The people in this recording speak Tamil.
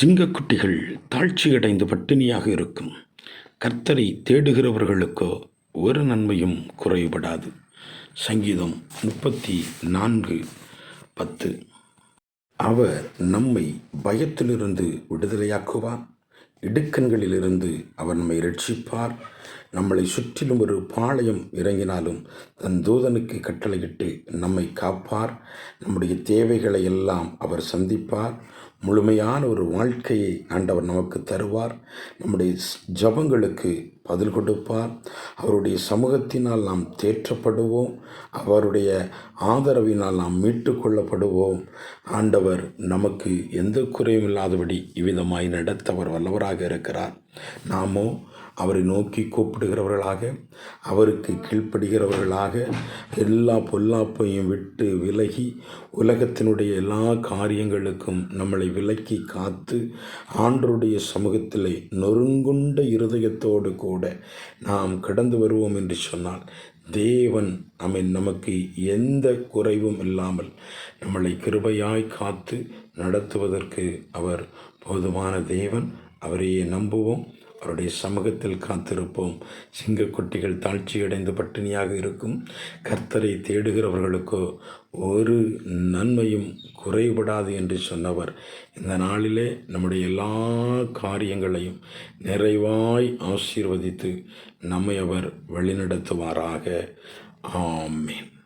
சிங்கக்குட்டிகள் தாழ்ச்சியடைந்து பட்டினியாக இருக்கும். கர்த்தரை தேடுகிறவர்களுக்கோ ஒரு நன்மையும் குறைபடாது. சங்கீதம் முப்பத்தி நான்கு பத்து. அவர் நம்மை பயத்திலிருந்து விடுதலையாக்குவார். இடுக்கண்களிலிருந்து அவர் நம்மை ரட்சிப்பார் நம்மளை சுற்றிலும் ஒரு பாளையம் இறங்கினாலும் தன் தூதனுக்கு கட்டளையிட்டு நம்மை காப்பார். நம்முடைய தேவைகளை எல்லாம் அவர் சந்திப்பார். முழுமையான ஒரு வாழ்க்கையை ஆண்டவர் நமக்கு தருவார். நம்முடைய ஜபங்களுக்கு பதில் கொடுப்பார். அவருடைய சமூகத்தினால் நாம் தேற்றப்படுவோம். அவருடைய ஆதரவினால் நாம் மீட்டு கொள்ளப்படுவோம். ஆண்டவர் நமக்கு எந்த குறையும் இல்லாதபடி இவ்விதமாய் நடத்த அவர் வல்லவராக இருக்கிறார். நாமோ அவரை நோக்கி கூப்பிடுகிறவர்களாக அவருக்கு கீழ்ப்படுகிறவர்களாக எல்லா பொல்லாப்பையும் விட்டு விலகி உலகத்தினுடைய எல்லா காரியங்களுக்கும் நம்மளை விலக்கி காத்து ஆண்டருடைய சமூகத்திலே நொறுங்குண்ட இருதயத்தோடு கூட நாம் கடந்து வருவோம் என்று சொன்னால் தேவன் நம்மை நமக்கு எந்த குறைவும் இல்லாமல் நம்மளை கிருபையாய் காத்து நடத்துவதற்கு அவர் போதுமான தேவன். அவரையே நம்புவோம். அவருடைய சமூகத்தில் காத்திருப்போம். சிங்கக்குட்டிகள் தாழ்ச்சியடைந்து பட்டினியாக இருக்கும். கர்த்தரை தேடுகிறவர்களுக்கோ ஒரு நன்மையும் குறைபடாது என்று சொன்னவர். இந்த நாளிலே நம்முடைய எல்லா காரியங்களையும் நிறைவாய் ஆசீர்வதித்து நம்மை அவர் வழிநடத்துவாராக. ஆமேன்.